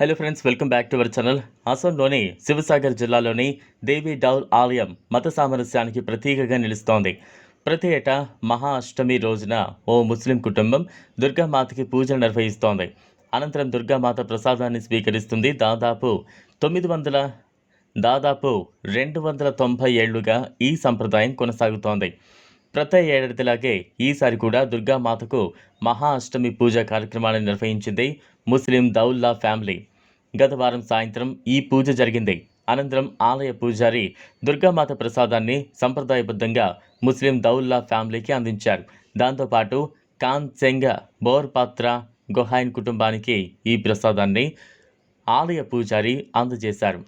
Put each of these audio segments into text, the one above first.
Hello friends welcome back to our channel అసోంలోని Sivasagar జిల్లాలోని దేవి Doull ఆలయం మత సామరస్యానికి ప్రతీకగా నిలుస్తోంది. ప్రతి ఏటా మహా అష్టమి రోజున ఓ ముస్లిం కుటుంబం దుర్గామాతకి పూజలు నిర్వహిస్తోంది. అనంతరం దుర్గామాత ప్రసాదాన్ని స్వీకరిస్తుంది. దాదాపు తొమ్మిది వందల దాదాపు రెండు వందల తొంభై ఏళ్ళుగా ఈ సంప్రదాయం కొనసాగుతోంది. ప్రతి ఏడాదిలాగే ఈసారి కూడా దుర్గామాతకు మహా అష్టమి పూజ కార్యక్రమాన్ని నిర్వహించింది ముస్లిం దౌల్లా ఫ్యామిలీ. గత వారం సాయంత్రం ఈ పూజ జరిగింది. అనంతరం ఆలయ పూజారి దుర్గామాత ప్రసాదాన్ని సంప్రదాయబద్ధంగా ముస్లిం దౌల్లా ఫ్యామిలీకి అందించారు. దాంతోపాటు కాన్ సెంగ బోర్పాత్ర గొహాయిన్ కుటుంబానికి ఈ ప్రసాదాన్ని ఆలయ పూజారి అందజేశారు.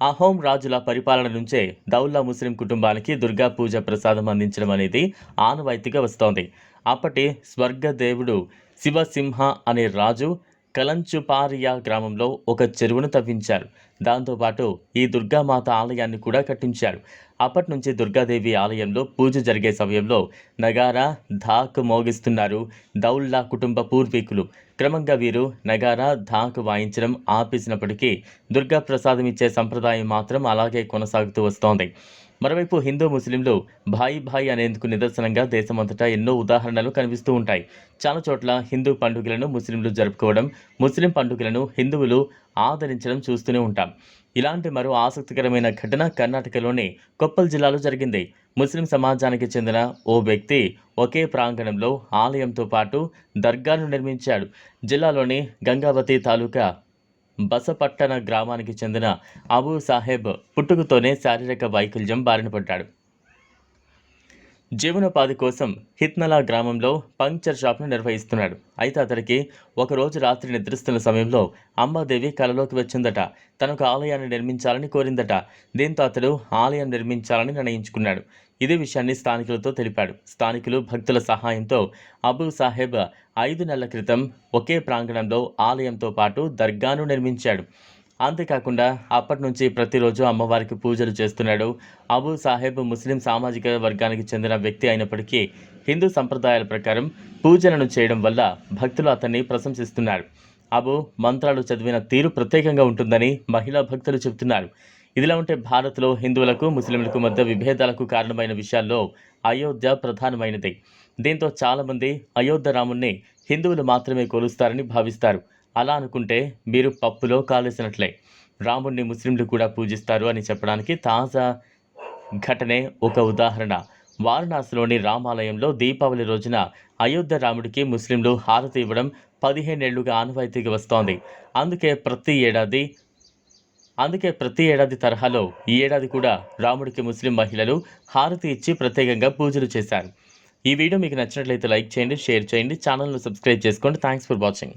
అహోం రాజుల పరిపాలన నుంచే దౌల్లా ముస్లిం కుటుంబానికి దుర్గా పూజ ప్రసాదం అందించడం అనేది ఆనవాయితీగా వస్తోంది. అప్పటి స్వర్గదేవుడు శివసింహ అనే రాజు కలంచుపారియా గ్రామంలో ఒక చెరువును తవ్వించారు. దాంతోపాటు ఈ దుర్గామాత ఆలయాన్ని కూడా కట్టించారు. అప్పటి నుంచి దుర్గాదేవి ఆలయంలో పూజ జరిగే సమయంలో నగారా ధాక్ మోగిస్తున్నారు దౌల్లా కుటుంబ పూర్వీకులు. క్రమంగా వీరు నగారా ధాక్ వాయించడం ఆపేసినప్పటికీ దుర్గా ప్రసాదం ఇచ్చే సంప్రదాయం మాత్రం అలాగే కొనసాగుతూ వస్తోంది. మరోవైపు హిందూ ముస్లింలు భాయి భాయి అనేందుకు నిదర్శనంగా దేశమంతటా ఎన్నో ఉదాహరణలు కనిపిస్తూ ఉంటాయి. చాలా చోట్ల హిందూ పండుగలను ముస్లింలు జరుపుకోవడం ముస్లిం పండుగలను హిందువులు ఆదరించడం చూస్తూనే ఉంటాం. ఇలాంటి మరో ఆసక్తికరమైన ఘటన కర్ణాటకలోని కొప్పల్ జిల్లాలో జరిగింది. ముస్లిం సమాజానికి చెందిన ఓ వ్యక్తి ఒకే ప్రాంగణంలో ఆలయంతో పాటు దర్గాను నిర్మించాడు. జిల్లాలోని గంగావతి తాలూకా బసపట్టణ గ్రామానికి చెందిన అబూ సాహెబ్ పుట్టుకతోనే శారీరక వైకల్యం బారిన పడ్డాడు. జీవనోపాధి కోసం హిత్నలా గ్రామంలో పంక్చర్ షాప్ను నిర్వహిస్తున్నాడు. అయితే అతడికి ఒకరోజు రాత్రి నిద్రిస్తున్న సమయంలో అంబాదేవి కలలోకి వచ్చిందట. తనకు ఆలయాన్ని నిర్మించాలని కోరిందట. దీంతో అతడు ఆలయం నిర్మించాలని నిర్ణయించుకున్నాడు. ఇదే విషయాన్ని స్థానికులతో తెలిపాడు. స్థానికులు భక్తుల సహాయంతో అబూ సాహెబ్ ఐదు నెలల క్రితం ఒకే ప్రాంగణంలో ఆలయంతో పాటు దర్గాను నిర్మించాడు. అంతేకాకుండా అప్పటి నుంచి ప్రతిరోజు అమ్మవారికి పూజలు చేస్తున్నాడు. అబూ సాహెబ్ ముస్లిం సామాజిక వర్గానికి చెందిన వ్యక్తి అయినప్పటికీ హిందూ సంప్రదాయాల ప్రకారం పూజలను చేయడం వల్ల భక్తులు అతన్ని ప్రశంసిస్తున్నారు. అబు మంత్రాలు చదివిన తీరు ప్రత్యేకంగా ఉంటుందని మహిళా భక్తులు చెబుతున్నారు. ఇదిలా ఉంటే భారత్లో హిందువులకు ముస్లింలకు మధ్య విభేదాలకు కారణమైన విషయాల్లో అయోధ్య ప్రధానమైనది. దీంతో చాలామంది అయోధ్య రాముణ్ణి హిందువులు మాత్రమే కొలుస్తారని భావిస్తారు. అలా అనుకుంటే మీరు పప్పులో కాలేసినట్లే. రాముడిని ముస్లింలు కూడా పూజిస్తారు అని చెప్పడానికి తాజా ఘటనే ఒక ఉదాహరణ. వారణాసిలోని రామాలయంలో దీపావళి రోజున అయోధ్య రాముడికి ముస్లింలు హారతి ఇవ్వడం పదిహేనేళ్ళుగా ఆనవాయితీగా వస్తోంది. అందుకే ప్రతి ఏడాది అందుకే ప్రతి ఏడాది తరహాలో ఈ ఏడాది కూడా రాముడికి ముస్లిం మహిళలు హారతి ఇచ్చి ప్రత్యేకంగా పూజలు చేశారు. ఈ వీడియో మీకు నచ్చినట్లయితే లైక్ చేయండి షేర్ చేయండి ఛానల్ను సబ్స్క్రైబ్ చేసుకోండి. Thanks for watching.